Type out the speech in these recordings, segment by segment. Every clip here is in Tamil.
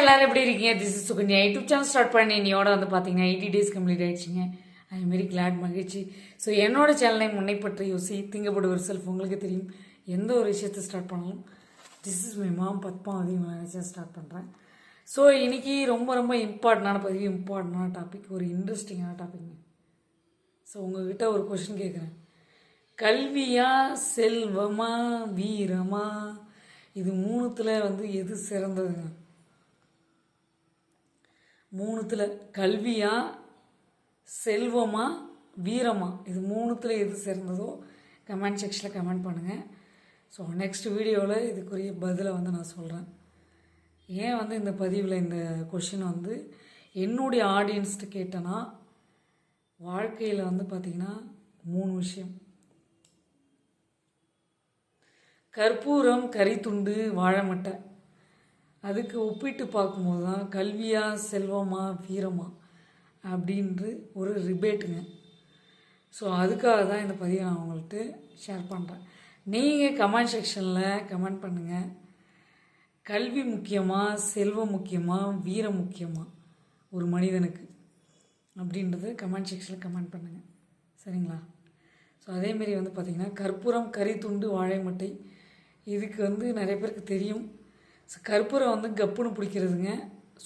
எல்லாரும் எப்படி இருக்கீங்க? This is Sukanya YouTube channel start பண்ணி இன்னையோட வந்து பார்த்தீங்கன்னா எயிட்டி டேஸ் கம்ப்ளீட் ஆயிடுச்சுங்க. ஐ வெரி கிளாட் மகிழ்ச்சி. ஸோ என்னோட சேனலை முன்னை பற்றி யோசி திங்கப்படு ஒரு செல்ஃப் உங்களுக்கு தெரியும். எந்த ஒரு விஷயத்தை ஸ்டார்ட் பண்ணாலும்? This is my mom Padmavathi நினச்சா ஸ்டார்ட் பண்ணுறேன் ஸோ இன்றைக்கி ரொம்ப ரொம்ப இம்பார்ட்டண்டான பதிவு இம்பார்ட்டண்டான டாபிக் ஒரு இன்ட்ரெஸ்டிங்கான டாபிக்ங்க ஸோ உங்ககிட்ட ஒரு கொஷின் கேட்குறேன் கல்வியா செல்வமா வீரமா? இது மூணுத்தில் வந்து எது சிறந்ததுங்க? மூணுத்தில் கல்வியா செல்வமா வீரமா? இது மூணுத்தில் எது சிறந்ததோ கமெண்ட் செக்ஷனில் கமெண்ட் பண்ணுங்கள் ஸோ நெக்ஸ்ட் வீடியோவில் இதுக்குரிய பதிலை வந்து நான் சொல்கிறேன் ஏன் வந்து இந்த பதிவில் இந்த கொஷின் வந்து என்னுடைய ஆடியன்ஸ்ட்டு கேட்டேன்னா வாழ்க்கையில் வந்து பார்த்திங்கன்னா மூணு விஷயம். கற்பூரம் கரித்துண்டு வாழைமட்டை அதுக்கு ஒப்பிட்டு பார்க்கும்போது தான் கல்வியா செல்வமா வீரமா அப்படின்று ஒரு ரிபேட்டுங்க. ஸோ அதுக்காக தான் இந்த பதிவை நான் உங்கள்கிட்ட ஷேர் பண்ணுறேன் நீங்கள் கமெண்ட் செக்ஷனில் கமெண்ட் பண்ணுங்கள் கல்வி முக்கியமாக செல்வம் முக்கியமாக வீரம் முக்கியமாக ஒரு மனிதனுக்கு அப்படின்றது கமெண்ட் செக்ஷனில் கமெண்ட் பண்ணுங்கள் சரிங்களா? ஸோ அதேமாரி வந்து பார்த்திங்கன்னா கற்பூரம் கரித்துண்டு வாழைமட்டை இதுக்கு வந்து நிறைய பேருக்கு தெரியும். கற்பூரம் வந்து கப்புன்னு பிடிக்கிறதுங்க.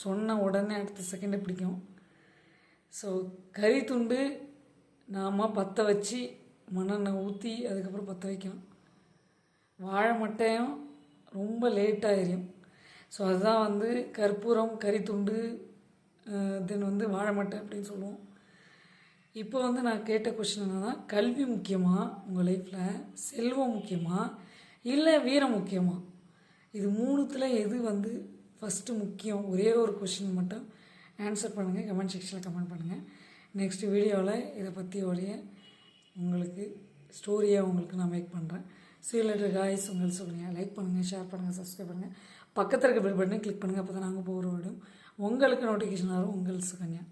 சொன்ன உடனே அடுத்த செகண்டே பிடிக்கும். ஸோ கறி துண்டு நாம் பற்ற வச்சு மண்ணெண்ணெய் ஊற்றி அதுக்கப்புறம் பற்ற வைக்கணும். வாழை மட்டையும் ரொம்ப லேட்டாக எரியும் ஸோ அதுதான் வந்து கற்பூரம் கறித்துண்டு தென் வந்து வாழை மட்டை அப்படின்னு சொல்லுவோம். இப்போ வந்து நான் கேட்ட கொஷின் என்னன்னா கல்வி முக்கியமாக உங்கள் லைஃப்பில் செல்வம் முக்கியமாக இல்லை வீரம் முக்கியமாக இது மூணுத்தில் எது வந்து ஃபஸ்ட்டு முக்கியம்? ஒரே ஒரு கொஷின் மட்டும் ஆன்சர் பண்ணுங்கள் கமெண்ட் செக்ஷனில் கமெண்ட் பண்ணுங்கள் நெக்ஸ்ட் வீடியோவில் இதை பற்றி உடைய உங்களுக்கு ஸ்டோரியாக உங்களுக்கு நான் மேக் பண்ணுறேன் சீலட்டர் காய்ஸ் உங்கள் சொல்லுங்கள் லைக் பண்ணுங்கள் ஷேர் பண்ணுங்கள் சப்ஸ்கிரைப் பண்ணுங்கள் பக்கத்தில் இருக்க பில் பட்டனை கிளிக் பண்ணுங்கள் அப்போ தான் நாங்கள் போகிற விடும் உங்களுக்கு நோட்டிஃபிகேஷன் வரும். உங்கள் சுகன்யா